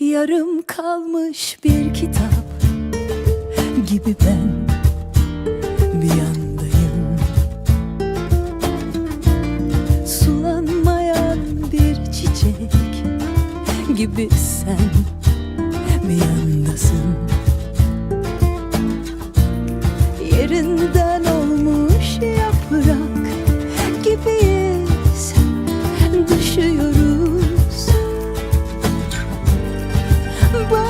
Yarım kalmış bir kitap gibi ben bir yandayım. Sulanmayan bir çiçek gibi sen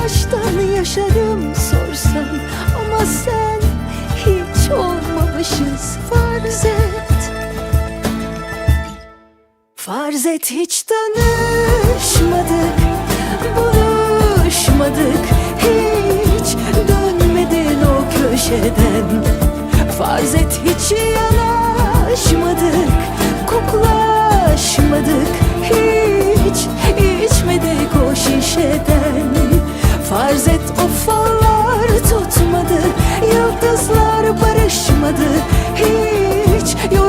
Baştan yaşarım sorsan. Ama sen hiç olmamışız. Farz et. Farz et hiç tanışmadık Buluşmadık Fallar tutmadı Yıldızlar barışmadı. Hiç yorulmadık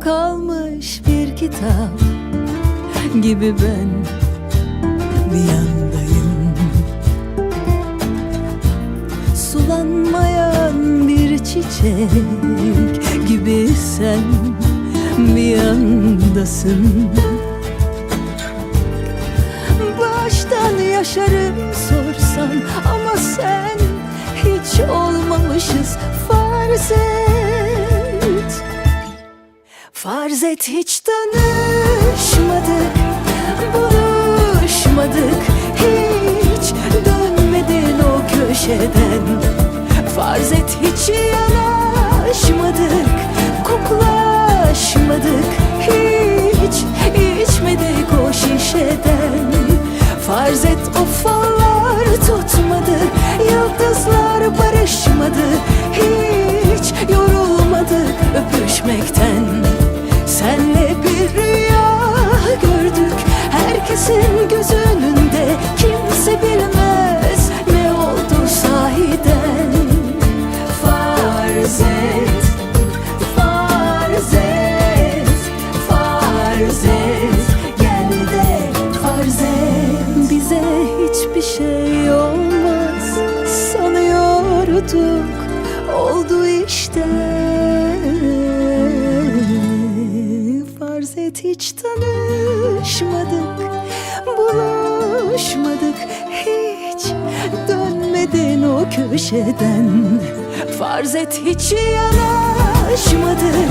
Kalmış bir kitap gibi ben bir yandayım Sulanmayan bir çiçek gibi sen bir yandasın Baştan yaşarım sorsan ama sen hiç olmamışız. Farz et Farz et hiç tanışmadık Buluşmadık Hiç dönmedin o köşeden. Farz et hiç yanaşmadık Koklaşmadık Hiç içmedik o şişeden. Farz et o fallar tutmadı Yıldızlar barışmadı Hiç hiçbir şey olmaz. Sanıyorduk Oldu işte. Farz et hiç tanışmadık Buluşmadık. Hiç Dönmedin o köşeden. Farz et hiç yanaşmadık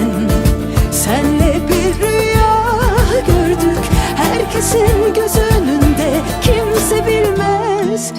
ben Senle bir rüya gördük. Herkesin göz önünde Kimse bilmez.